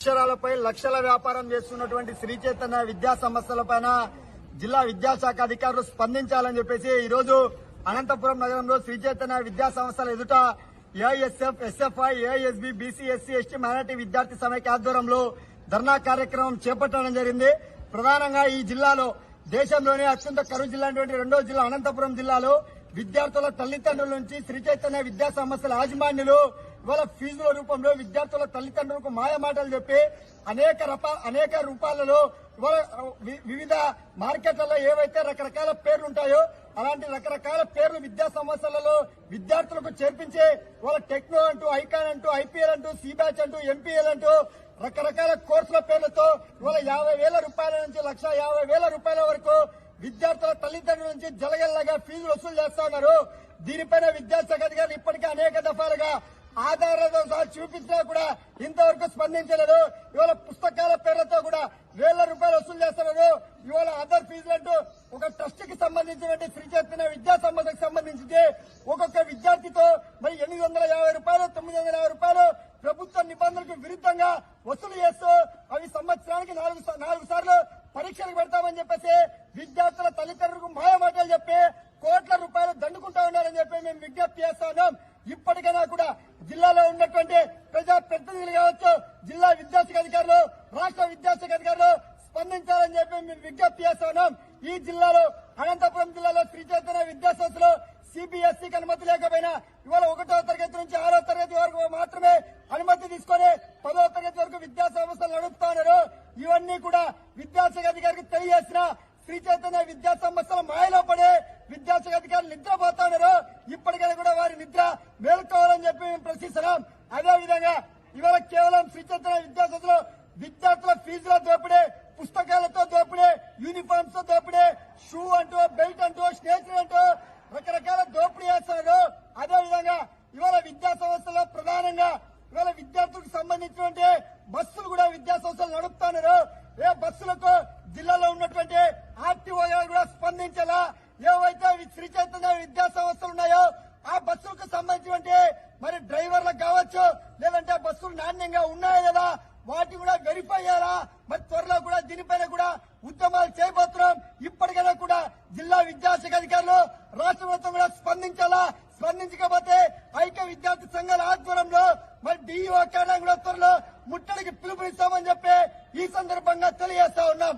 అక్షరాలపై లక్షల వ్యాపారం చేస్తున్నటువంటి శ్రీ చైతన్య విద్యా సంస్థలపైన జిల్లా విద్యాశాఖ అధికారులు స్పందించాలని చెప్పేసి ఈ రోజు అనంతపురం నగరంలో శ్రీ చైతన్య విద్యా సంస్థల ఎదుట AISF SFI AISB BC SC ST minority విద్యార్థి సమైక్య ఆధ్వర్యంలో ధర్నా కార్యక్రమం చేపట్టడం జరిగింది. ప్రధానంగా ఈ జిల్లాలో దేశంలోనే అత్యంత కరువు జిల్లా అయినటువంటి రెండో జిల్లా అనంతపురం జిల్లాలో విద్యార్థుల తల్లిదండ్రుల నుంచి శ్రీ చైతన్య విద్యా సంస్థల యాజమాన్యులు ఇవాళ ఫీజుల రూపంలో విద్యార్థుల తల్లిదండ్రులకు మాయ మాటలు చెప్పి అనేక రప- అనేక రూపాలలో ఇవాళ వి- వివిధ మార్కెట్లలో ఏవైతే రకరకాల పేర్లు ఉంటాయో అలాంటి రకరకాల పేర్లు విద్యా సంస్థలలో విద్యార్థులకు చేర్పించి వాళ్ళ టెక్నో అంటూ ఐకాన్ అంటూ ఐపీఎల్ అంటూ సిబ్యాచ్ అంటూ ఎంపీఎల్ అంటూ రకరకాల కోర్సుల పేర్లతో ఇవాళ యాభై వేల రూపాయల నుంచి లక్ష యాభై వేల రూపాయల వరకు విద్యార్థుల తల్లిదండ్రుల నుంచి జలగల్లగా ఫీజులు వసూలు చేస్తా ఉన్నారు. దీనిపైన విద్యాశాఖ అధికారులు ఇప్పటికే అనేక దఫాలుగా ఆధారాలతో సహా చూపించినా కూడా ఇంతవరకు స్పందించలేదు. ఇవాళ పుస్తకాల పేర్లతో కూడా వేల రూపాయలు వసూలు చేస్తున్నారు. ఇవాళ అదర్ ఫీజులు అంటూ ఒక ట్రస్ట్కి సంబంధించినటువంటి శ్రీ చేస్తున్న విద్యా సంస్థకు సంబంధించి ఒక్కొక్క విద్యార్థితో మరి ఎనిమిది వందల యాభై రూపాయలు తొమ్మిది వందల యాభై రూపాయలు ప్రభుత్వ నిబంధనలకు విరుద్ధంగా వసూలు చేస్తూ అవి సంవత్సరానికి నాలుగు నాలుగు సార్లు పరీక్షలకు పెడతామని చెప్పేసి విద్యార్థుల తల్లిదండ్రులకు మాయమాటలు చెప్పి కోట్ల రూపాయలు దండుకుంటా ఉన్నారని చెప్పి మేము విజ్ఞప్తి చేస్తున్నాం ఇప్పటికైనా కూడా జిల్లాలో ఉన్నటువంటి ప్రజా ప్రతినిధులు కావచ్చు జిల్లా విద్యాశాఖ అధికారులు రాష్ట్ర విద్యాశాఖ అధికారులు స్పందించాలని చెప్పి మేము విజ్ఞప్తి చేస్తున్నాం ఈ జిల్లాలో అనంతపురం జిల్లాలో శ్రీ చైతన్య విద్యాసంస్థలో సిబిఎస్ఈకి అనుమతి లేకపోయినా ఇవాళ ఒకటో తరగతి నుంచి ఆరో తరగతి వరకు మాత్రమే అనుమతి తీసుకొని పదో తరగతి వరకు విద్యా సంస్థలు నడుపుతున్నారు ఇవన్నీ కూడా విద్యాశాఖ అధికారికి తెలియజేసిన శ్రీ చైతన్య విద్యా సంస్థల మాయలో పడే విద్యాశాఖ అధికారులు నిద్రపోతా ఉన్నారు ఇప్పటికైనా కూడా వారి నిద్ర మేలుకోవాలని చెప్పి మేము ప్రశ్నిస్తున్నాం. అదే విధంగా ఇవాళ కేవలం శ్రీచంద్ర చైతన్య విద్యార్థుల ఫీజుల దోపిడే పుస్తకాలతో దోపిడే యూనిఫామ్స్తో దోపిడే షూ అంటూ బెల్ట్ అంటూ స్టేషనరీ అంటూ రకరకాల దోపిడీ చేస్తున్నారు అదే విధంగా ఇవాళ విద్యా సంస్థలో ప్రధానంగా ఇవాళ విద్యార్థులకు సంబంధించినటువంటి బస్సులు కూడా విద్యా సంస్థలు నడుపుతున్నారు. ఏ బస్సులకు జిల్లాలో ఉన్నటువంటి ఆర్టీఓ కూడా స్పందించాలా? ఏవైతే వి- శ్రీ చైతన్య విద్యా సంస్థలు ఉన్నాయో ఆ బస్సులకు సంబంధించినటువంటి మరి డ్రైవర్లకు కావచ్చు లేదంటే బస్సులు నాణ్యంగా ఉన్నాయా లేదా వాటి కూడా వెరిఫై అయ్యారా మరి త్వరలో కూడా దీనిపైన కూడా ఉద్యమాలు చేయబోతున్నాం ఇప్పటికైనా కూడా జిల్లా విద్యాశాఖ అధికారులు రాష్ట్ర ప్రభుత్వం కూడా స్పందించాలా? స్పందించకపోతే ఐక్య విద్యార్థి సంఘాల ఆధ్వర్యంలో మరి డిఈఓ కార్యాలయం కూడా త్వరలో ముట్టడికి పిలుపునిస్తామని చెప్పి ఈ సందర్భంగా తెలియజేస్తా ఉన్నాం.